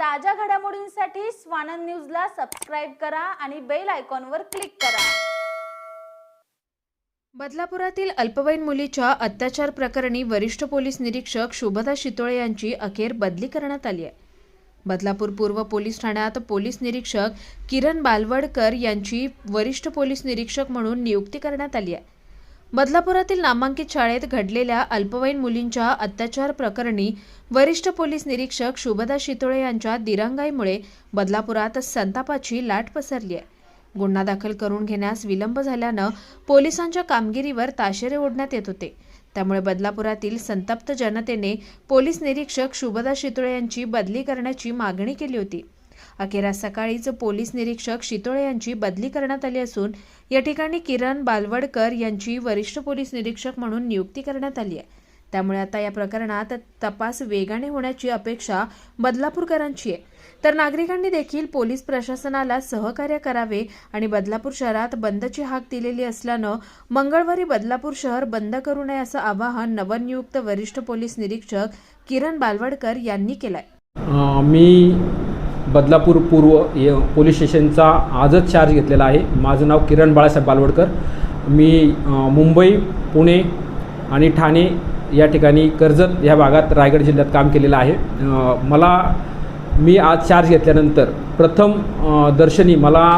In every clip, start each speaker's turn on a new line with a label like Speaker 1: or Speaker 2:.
Speaker 1: ताज्या घडामोडींसाठी स्वानंद न्यूजला सबस्क्राईब करा आणि बेल आयकॉनवर क्लिक करा.
Speaker 2: बदलापुरातील अल्पवयीन मुलीच्या अत्याचार प्रकरणी वरिष्ठ पोलीस निरीक्षक शुभदा शितोळे यांची अखेर बदली करण्यात आली आहे. बदलापूर पूर्व पोलीस ठाण्यात पोलीस निरीक्षक किरण बालवडकर यांची वरिष्ठ पोलीस निरीक्षक म्हणून नियुक्ती करण्यात आली आहे. बदलापुरातील नामांकित शाळेत घडलेल्या अल्पवयीन मुलींच्या अत्याचार प्रकरणी वरिष्ठ पोलीस निरीक्षक शुभदा शितोळे यांच्या दिरंगाईमुळे बदलापुरात संतापाची लाट पसरली आहे. गुन्हा दाखल करून घेण्यास विलंब झाल्यानं पोलिसांच्या कामगिरीवर ताशेरे ओढण्यात येत होते. त्यामुळे बदलापुरातील संतप्त जनतेने पोलीस निरीक्षक शुभदा शितोळे यांची बदली करण्याची मागणी केली होती. अखेर सकाळीच पोलीस निरीक्षक शितोळे यांची बदली करण्यात आली असून या ठिकाणी किरण बालवडकर यांची वरिष्ठ पोलीस निरीक्षक म्हणून नियुक्ती करण्यात आली आहे. त्यामुळे आता या प्रकरणात तपास वेगाने होण्याची अपेक्षा बदलापूरकरांची आहे. तर नागरिकांनी देखील पोलीस प्रशासनाला सहकार्य करावे आणि बदलापूर शहरात बंदची हाक दिलेली असल्यानं मंगळवारी बदलापूर शहर बंद करू नये असं आवाहन नवनियुक्त वरिष्ठ पोलीस निरीक्षक किरण बालवडकर यांनी केलंय.
Speaker 3: मी बदलापूर पूर्व य पोलीस स्टेशनचा आजच चार्ज घेतलेला आहे. माझं नाव किरण बाळासाहेब बालवडकर. मी मुंबई पुणे आणि ठाणे या ठिकाणी कर्जत या भागात रायगड जिल्ह्यात काम केलेलं आहे. मला मी आज चार्ज घेतल्यानंतर प्रथम दर्शनी मला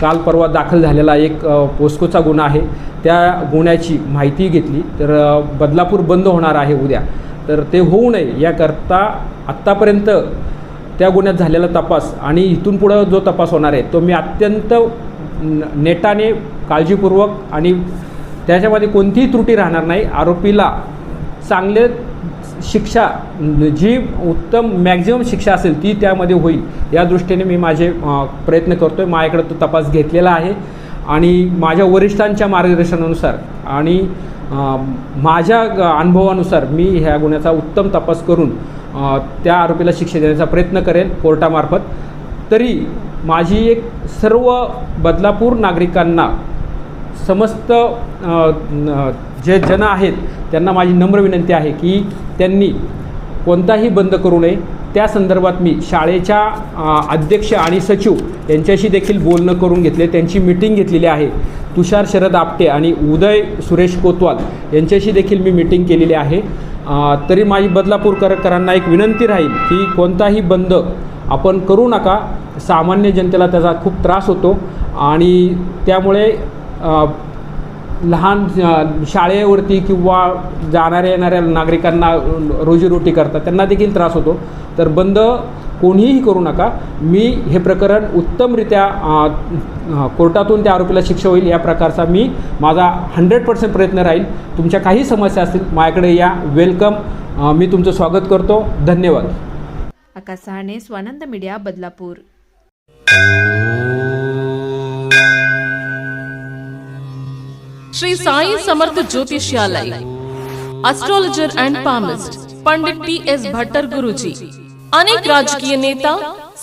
Speaker 3: काल परवा दाखल झालेला एक पोस्कोचा गुन्हा आहे. त्या गुन्ह्याची माहिती घेतली. तर बदलापूर बंद होणार आहे उद्या. तर ते होऊ नये याकरता आत्तापर्यंत त्या गुन्ह्यात झालेला तपास आणि इथून पुढं जो तपास होणार आहे तो मी अत्यंत नेटाने काळजीपूर्वक आणि त्याच्यामध्ये कोणतीही त्रुटी राहणार नाही. आरोपीला चांगले शिक्षा जी उत्तम मॅक्झिमम शिक्षा असेल ती त्यामध्ये होईल. या दृष्टीने मी माझे प्रयत्न करतो आहे माझ्याकडे तो तपास घेतलेला आहे. आणि माझ्या वरिष्ठांच्या मार्गदर्शनानुसार आणि माझ्या ग- अनुभवानुसार मी ह्या गुन्ह्याचा उत्तम तपास करून त्या आरोपीला शिक्षा देण्याचा प्रयत्न करेन कोर्टामार्फत. तरी माझी एक सर्व बदलापूर नागरिकांना समस्त जे जन आहेत त्यांना माझी नम्र विनंती आहे की त्यांनी कोणताही बंद करू नये. त्या संदर्भात मी शाळेच्या अध्यक्ष आणि सचिव यांच्याशी देखील बोलणं करून घेतले. त्यांची मिटिंग घेतलेली आहे. तुषार शरद आपटे आणि उदय सुरेश कोतवाल यांच्याशी देखील मी मिटिंग केलेली आहे. तरी माझी बदलापूरकरांना एक विनंती राहील की कोणताही बंद आपण करू नका. सामान्य जनतेला त्याचा खूप त्रास होतो आणि त्यामुळे लहान शाळेवरती किंवा जाणाऱ्या येणाऱ्या नागरिकांना रोजीरोटी करतात त्यांना देखील त्रास होतो. तर बंद कोणीही करू नका. मी हे प्रकरण उत्तमरित्या कोर्टातून त्या आरोपीला शिक्षा होईल या प्रकारचा मी माझा हंड्रेड पर्सेंट प्रयत्न राहील. तुमच्या काही समस्या असतील माझ्याकडे या. वेलकम. मी तुमचं स्वागत करतो. धन्यवाद.
Speaker 2: Akash Sahane Swanand media Badlapur.
Speaker 4: Shri Sai Samarth ज्योतिषालय. Astrologer and palmist Pandit T S Bhattar Guruji अनेक राजकीय नेता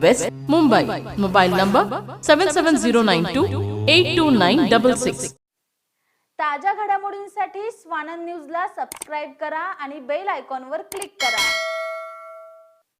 Speaker 4: west Mumbai. Mobile number seven seven zero nine two eight two nine double six
Speaker 1: ताज्या घडामोडींसाठी स्वानंद न्यूजला सबस्क्राईब करा आणि बेल आयकॉनवर क्लिक करा.